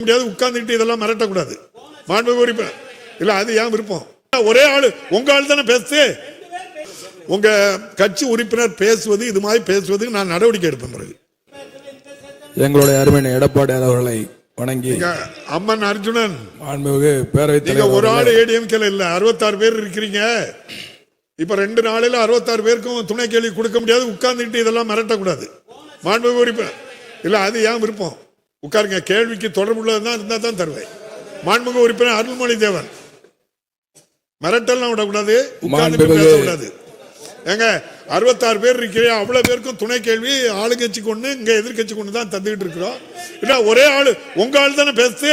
முடியாது உட்கார்ந்துட்டு இதெல்லாம் மிரட்டக்கூடாது. மாண்புமிகு உறுப்பினர் இல்ல அது ஏன் விருப்பம்? ஒரே ஆளு உங்க ஆள் தானே பேசு உங்க கட்சி உறுப்பினர் பேசுவது இது மாதிரி பேசுவதுக்கு நான் நடவடிக்கை எடுப்பேன் பிறகு. எங்களுடைய அருமையான எடப்பாடியார் அவர்களை வணங்கி அம்மன் அர்ஜுனன். மாண்புமிகு தலைவர் ஒரு ஆள் ஏடிஎம்கேல இல்ல அறுபத்தாறு பேர் இருக்கிறீங்க. இப்ப ரெண்டு நாளையில அறுபத்தாறு பேருக்கும் துணை கேள்வி கொடுக்க முடியாது உட்கார்ந்துட்டு இதெல்லாம் மிரட்டக்கூடாது. மாண்புமிகு உறுப்பினர் இல்ல அது ஏன் விருப்பம்? உட்காருங்க கேள்விக்கு தொடர்புள்ளதான் இருந்தா தான் தருவேன். மாண்புமிகு உறுப்பினர் அருள்மொழி தேவன் மிரட்டல்லாம் விடக்கூடாது உட்கார்ந்துட்டு மாண்புமிகு- பேசக்கூடாது. ஏங்க அறுபத்தாறு பேர் இருக்கிறீங்க அவ்வளவு பேருக்கும் துணை கேள்வி ஆளுங்கட்சி கொண்டு இங்க எதிர்க்கட்சி கொண்டு தான் தந்துகிட்டு இருக்கிறோம். இல்ல ஒரே ஆளு உங்க ஆள் தானே பேசு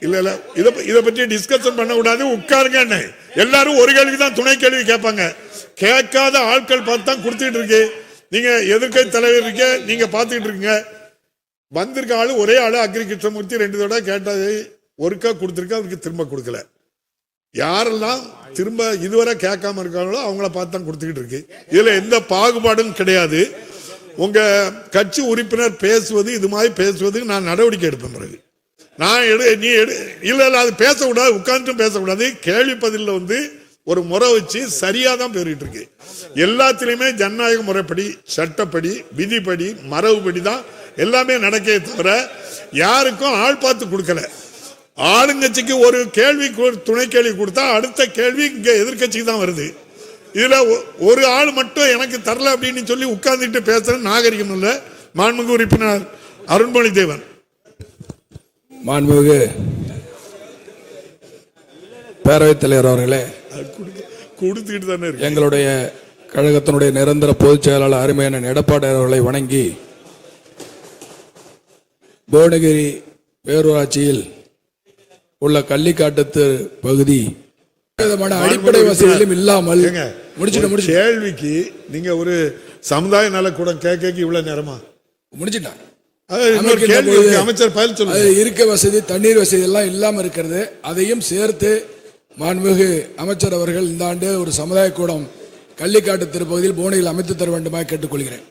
இல்ல இல்ல இத இத பத்தி டிஸ்கஷன் பண்ண கூடாது உட்காருங்க என்ன? எல்லாரும் ஒரு கேள்வி தான் துணை கேள்வி கேட்பாங்க. கேட்காத ஆட்கள் பார்த்து தான் கொடுத்துட்டு இருக்கு. நீங்க எதிர்க்கட்சி தலைவர் இருக்க நீங்க பார்த்துக்கிட்டு இருக்கீங்க. வந்திருக்க ஆளு ஒரே ஆளு அக்ரி கிருஷ்ணமூர்த்தி ரெண்டு தடவை கேட்டதை ஒருக்கா கொடுத்துருக்க அவருக்கு திரும்ப கொடுக்கல. யாரெல்லாம் திரும்ப இதுவரை கேட்காம இருக்காங்களோ அவங்கள பார்த்து தான் கொடுத்துக்கிட்டு இருக்கு. இதுல எந்த பாகுபாடும் கிடையாது. உங்க கட்சி உறுப்பினர் பேசுவது இது மாதிரி பேசுவதுக்கு நான் நடவடிக்கை எடுப்பேன் பிறகு. நான் எடு நீ எடு இல்ல இல்ல அது பேசக்கூடாது உட்காந்துட்டும் பேசக்கூடாது. கேள்வி பதிலில் வந்து ஒரு முறை வச்சு சரியா தான் பேரிட்டு இருக்கு. எல்லாத்திலையுமே ஜனநாயக முறைப்படி சட்டப்படி விதிப்படி மரபுப்படி தான் எல்லாமே நடக்கே தவிர யாருக்கும் ஆள் பார்த்து கொடுக்கல. ஆளுங்கட்சிக்கு ஒரு கேள்வி துணை கேள்வி கொடுத்தா அடுத்த கேள்வி இங்க எதிர்க்கட்சிக்கு தான் வருது. இதுல ஒரு ஆள் மட்டும் எனக்கு தரல அப்படின்னு சொல்லி உட்கார்ந்துட்டு பேசுற நாகரிகம் இல்ல மாண்புமிகு உறுப்பினர் அருண்மொழி தேவன் மாண்புமிகு பேரவைத் தலைவர் அவர்களே கொடுத்துக்கிட்டு தானே எங்களுடைய கழகத்தினுடைய நிரந்தர பொதுச் செயலாளர் அருமையான எடப்பாடியார் அவர்களை வணங்கி புவனகிரி பேரூராட்சியில் உள்ள கள்ளிக்காட்டு பகுதி விதமான அடிப்படை வசதிகளும் இல்லாமல் முடிச்சுட்டு முடிச்சு கேள்விக்கு நீங்க ஒரு சமுதாய நலக்கூடம் கேட்க இவ்வளவு நேரமா? இருக்கு. அமைச்சர் பதில் அது சொல்லுங்க இருக்க வசதி தண்ணீர் வசதி எல்லாம் இல்லாம இருக்கிறது. அதையும் சேர்த்து மாண்புமிகு அமைச்சர் அவர்கள் இந்த ஆண்டு ஒரு சமுதாய கூடம் கள்ளிக்காட்டு திருப்பகுதியில் புவனையில் அமைத்து தர வேண்டுமாய் கேட்டுக்கொள்கிறேன்.